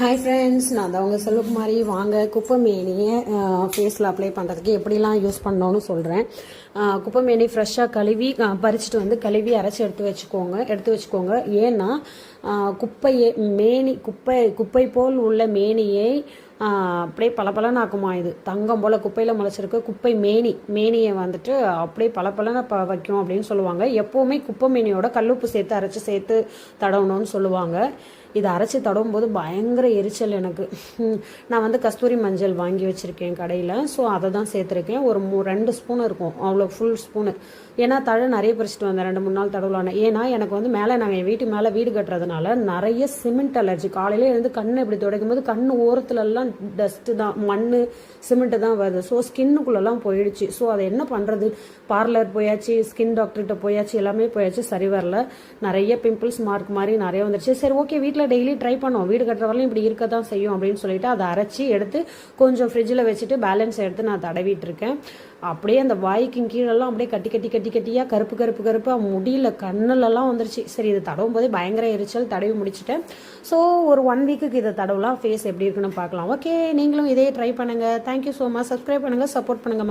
Hi friends நான் தான் உங்கள் செல்வகுமாரி. வாங்க குப்பைமேனியை ஃபேஸில் அப்ளை பண்ணுறதுக்கு எப்படிலாம் யூஸ் பண்ணோன்னு சொல்கிறேன் குப்பைமேனி ஃப்ரெஷ்ஷாக கழுவி பறிச்சுட்டு வந்து கழுவி அரைச்சி எடுத்து வச்சுக்கோங்க எடுத்து வச்சுக்கோங்க. ஏன்னா குப்பையை மேனி குப்பை குப்பை போல் உள்ள மேனியை அப்படியே பளபளன்னு ஆக்குமா இது. தங்கம் போல் குப்பையில் முளைச்சிருக்கு. குப்பை மேனி. மேனியை வந்துட்டு அப்படியே பளபளன்னு ப வைக்கும் அப்படின்னு சொல்லுவாங்க. எப்போவுமே குப்பை மேனியோட கல்லுப்பு சேர்த்து அரைச்சி சேர்த்து தடவணும்னு சொல்லுவாங்க. இதை அரைச்சி தடவும் போது பயங்கர எரிச்சல் எனக்கு. நான் வந்து கஸ்தூரி மஞ்சள் வாங்கி வச்சுருக்கேன் கடையில். ஸோ அதை தான் சேர்த்துருக்கேன். ஒரு மூ ரெண்டு ஸ்பூன் இருக்கும். அவ்வளோ ஃபுல் ஸ்பூனு ஏன்னா தழை நிறைய பறிச்சிட்டு வந்தேன். ரெண்டு மூணு நாள் தடவலான ஏன்னா எனக்கு வந்து மேலே நாங்கள் என் வீட்டு மேலே வீடு கட்டுறதுனால நிறைய சிமெண்ட் அலர்ஜி. காலையிலேருந்து கண்ணை இப்படி துடைக்கும் போது கண் ஓரத்துலலாம் டஸ்ட்டு தான் மண் சிமெண்ட்டு தான் வருது. ஸோ ஸ்கின்னுக்குள்ளெல்லாம் போயிடுச்சு. ஸோ அதை என்ன பண்ணுறது பார்லர் போயாச்சு ஸ்கின் டாக்டர்கிட்ட போயாச்சு எல்லாமே போயாச்சு. சரி வரல. நிறைய பிம்பிள்ஸ் மார்க் மாதிரி நிறைய வந்துருச்சு. சரி ஓகே வீட்டில் டெய்லி ட்ரை பண்ணுவோம். வீடு கட்டுற வரலாம் இப்படி இருக்க தான் செய்யும் அப்படின்னு சொல்லிட்டு அதை அரைச்சி எடுத்து கொஞ்சம் ஃப்ரிட்ஜில் வச்சுட்டு பேலன்ஸ் எடுத்து நான் தடவிட்டு இருக்கேன். அப்படியே அந்த வாய்க்கு கீழெல்லாம் அப்படியே கட்டி கட்டி கட்டி கட்டியாக கருப்பு கருப்பு கருப்பாக முடியல. கண்ணுலலாம் வந்துருச்சு. சரி இது தடவும் போதே பயங்கர எரிச்சல். தடவி முடிச்சிட்டேன். ஸோ ஒரு ஒன் வீக்குக்கு இதை தடவலாம் ஃபேஸ் எப்படி இருக்குன்னு பார்க்கலாம். ஓகே நீங்களும் இதே ட்ரை பண்ணுங்கள் thank you so much subscribe பண்ணுங்கள் சப்போர்ட் பண்ணுங்கள்